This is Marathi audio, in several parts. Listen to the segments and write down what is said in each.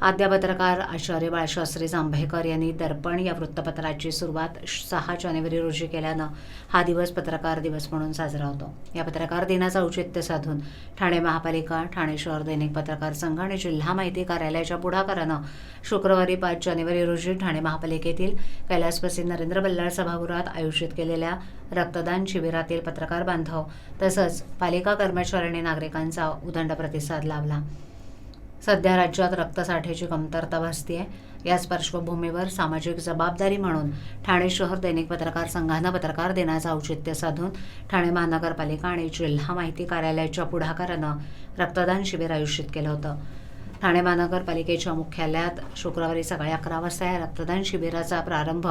आद्य पत्रकार आचार्य बाळशास्त्री जांभेकर यांनी दर्पण या वृत्तपत्राची सुरुवात सहा जानेवारी रोजी केल्यानं हा दिवस पत्रकार दिवस म्हणून साजरा होतो. या पत्रकार दिनाचं औचित्य साधून ठाणे महापालिका ठाणे शहर दैनिक पत्रकार संघ आणि जिल्हा माहिती कार्यालयाच्या पुढाकारानं शुक्रवारी पाच जानेवारी रोजी ठाणे महापालिकेतील कैलासवासी नरेंद्र बल्लाळ सभागृहात आयोजित केलेल्या रक्तदान शिबिरातील पत्रकार बांधव तसंच पालिका कर्मचारी आणि नागरिकांचा उदंड प्रतिसाद लाभला. सध्या राज्यात रक्तसाठ्याची कमतरता भासतीये. याच पार्श्वभूमीवर सामाजिक जबाबदारी म्हणून ठाणे शहर दैनिक पत्रकार संघानं पत्रकार दिनाचं औचित्य साधून ठाणे महानगरपालिका आणि जिल्हा माहिती कार्यालयाच्या पुढाकारानं रक्तदान शिबिर आयोजित केलं होतं. ठाणे महानगरपालिकेच्या मुख्यालयात शुक्रवारी सकाळी अकरा वाजता या रक्तदान शिबिराचा प्रारंभ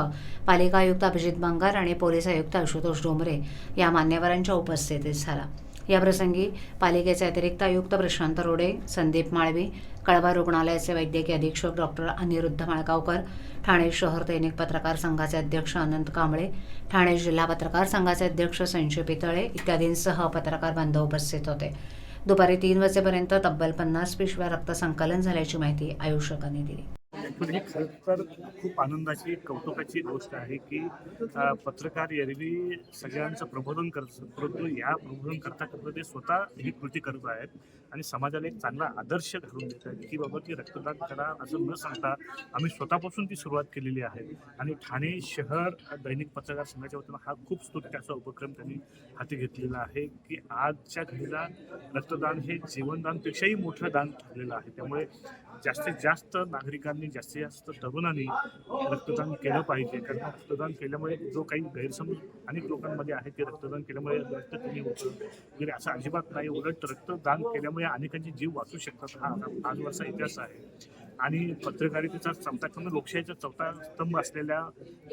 पालिका आयुक्त अभिजित बंगार आणि पोलीस आयुक्त आशुतोष डोंबरे या मान्यवरांच्या उपस्थितीत झाला. याप्रसंगी पालिकेचे अतिरिक्त आयुक्त प्रशांत रोडे संदीप माळवी कळवा रुग्णालयाचे वैद्यकीय अधीक्षक डॉक्टर अनिरुद्ध माळगावकर ठाणे शहर दैनिक पत्रकार संघाचे अध्यक्ष अनंत कांबळे ठाणे जिल्हा पत्रकार संघाचे अध्यक्ष संजय पितळे इत्यादींसह पत्रकार बांधव उपस्थित होते. दुपारी तीन वाजेपर्यंत तब्बल पन्नास पिशव्या रक्त संकलन झाल्याची माहिती आयुषकांनी दिली. ॲक्च्युली ही खरं तर खूप आनंदाची कौतुकाची गोष्ट आहे की पत्रकार एरवी सगळ्यांचं प्रबोधन करत परंतु या प्रबोधन करता करता ते स्वतः ही कृती करत आहेत आणि समाजाला एक चांगला आदर्श घालून देत आहेत. की बाबा ती रक्तदान करा असं न सांगता आम्ही स्वतःपासून ती सुरुवात केलेली आहे. आणि ठाणे शहर दैनिक पत्रकार संघाच्या वतीनं हा खूप स्तुत्य असा उपक्रम त्यांनी हाती घेतलेला आहे की आजच्या घडीला रक्तदान हे जीवनदानपेक्षाही मोठं दान ठरलेलं आहे. त्यामुळे जास्तीत जास्त नागरिकांनी जास्तीत जास्त तरुणांनी रक्तदान केलं पाहिजे. कारण रक्तदान केल्यामुळे जो काही गैरसमज अनेक लोकांमध्ये आहे ते रक्तदान केल्यामुळे रक्त कमी होतं. वगैरे असं अजिबात नाही. उलट रक्तदान केल्यामुळे अनेकांचे जीव वाचू शकतात. हा आजवरचा इतिहास आहे. आणि पत्रकारितेचा चौथा स्तंभ लोकशाहीचा चौथा स्तंभ असलेल्या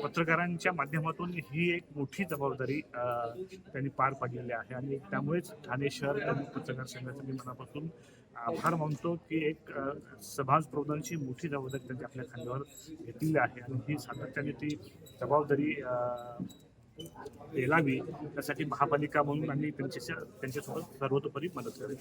पत्रकारांच्या माध्यमातून ही एक मोठी जबाबदारी त्यांनी पार पाडलेली आहे. आणि त्यामुळेच ठाणे शहर पत्रकार संघाचा मी मनापासून आभार मानतो की एक अ, समाज प्रबोधनाची मोठी जबाबदारी त्यांनी आपल्या खांद्यावर घेतलेली आहे. आणि ही सातत्याने ती जबाबदारी अ, पेलावी त्यासाठी महापालिका म्हणून आम्ही त्यांच्या त्यांच्यासोबत सर्वतोपरी मदत करेल.